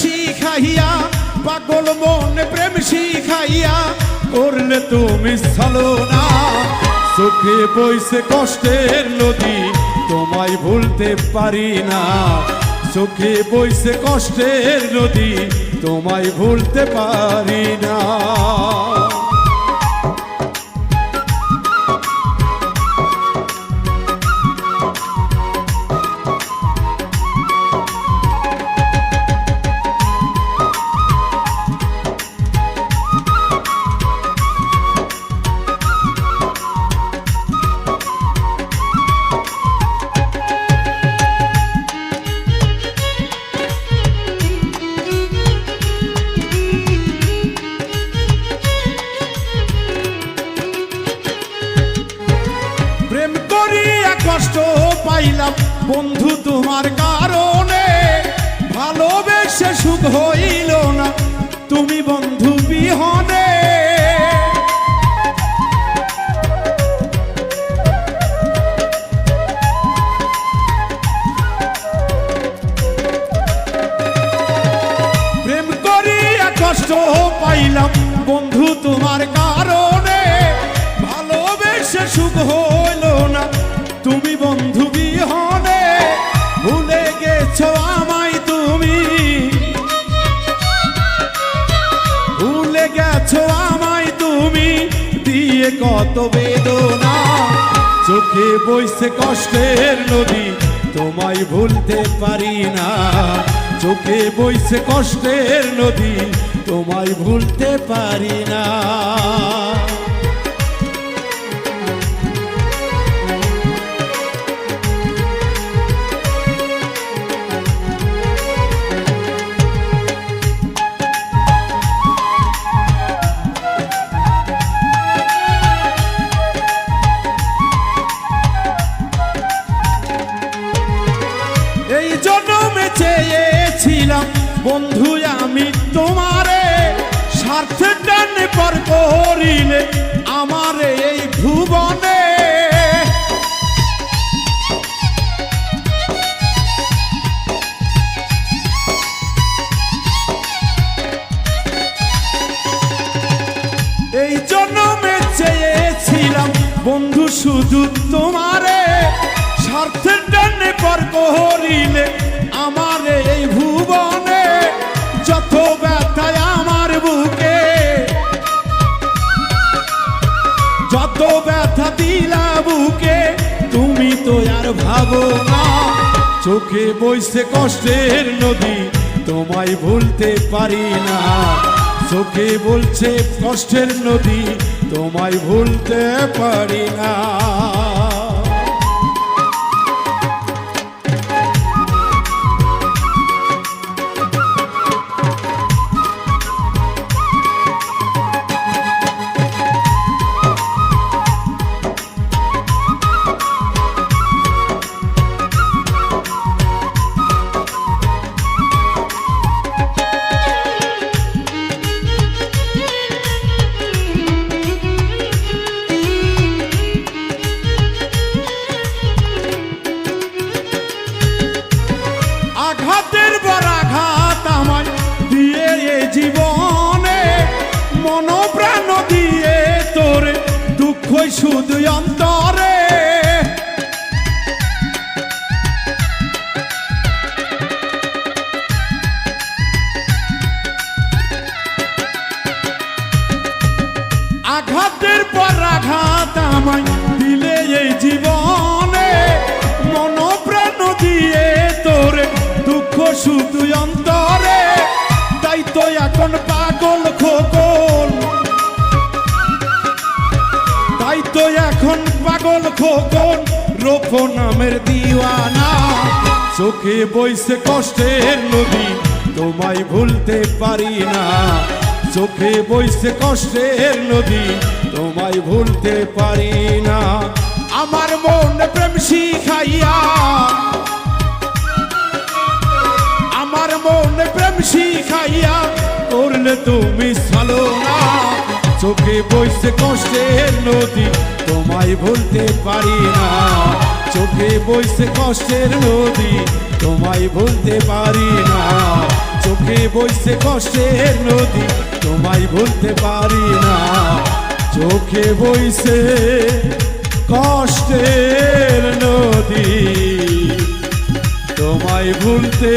শিখাইয়া, পাগল মনে প্রেম শিখাইয়া করলে তুমি ছালো না। চোখে বইছে কষ্টের নদী, তোমায় ভুলতে পারি না। চোখে বইছে কষ্টের নদী, তোমায় ভুলতে পারি না। পাইলাম। বন্ধু তোমার কারণে ভালোবেসে সুখ হইল না। তুমি বন্ধু বিহনে। পাইলাম। বন্ধু তোমার তুমি বন্ধু বিহনে ভুলে গেছো আমায় তুমি। ভুলে গেছো আমায় তুমি। দিয়ে কত বেদনা, চোখে বইছে কষ্টের নদী, তোমায় ভুলতে পারি না। চোখে বইছে কষ্টের নদী, তোমায় ভুলতে পারি না। চেয়েছিলাম বন্ধু, আমি তোমারে স্বার্থের টানে পর করিলে আমার এই ভুবনে। এই জন্মে চেয়েছিলাম, বন্ধু, শুধু তোমারে স্বার্থের টানে পর করিলে আমার এই ভুবনে যত ব্যথায় আমার বুকে, যত ব্যথা দিলা বুকে, তুমি তো আর ভাবো না। চোখে বইছে কষ্টের নদী, তোমায় ভুলতে পারি না। চোখে বলছে কষ্টের নদী, তোমায় ভুলতে পারি না। আঘাতের পর আঘাত আমায় দিয়ে এ জীবনে। মন প্রাণ দিয়ে তোরে দুঃখই শুধু অন্তরে। আঘাতের পর আঘাত আমায় দিলে এই জীবনে। তো এখন পাগল তাই তো এখন পাগল নামের দিওয়ানা। চোখে বইছে কষ্টের নদী, তোমায় ভুলতে পারি না। চোখে বইছে কষ্টের নদী, তোমায় ভুলতে পারি না। শিখাইয়া করলে তুমি সালো না। চোখে বইছে কষ্টের নদী, তোমায় ভুলতে পারি না। চোখে বইছে কষ্টের নদী, তোমায় ভুলতে পারি না। চোখে বইছে কষ্টের নদী, তোমায় ভুলতে পারি না। চোখে বইছে কষ্টের নদী, তোমায় ভুলতে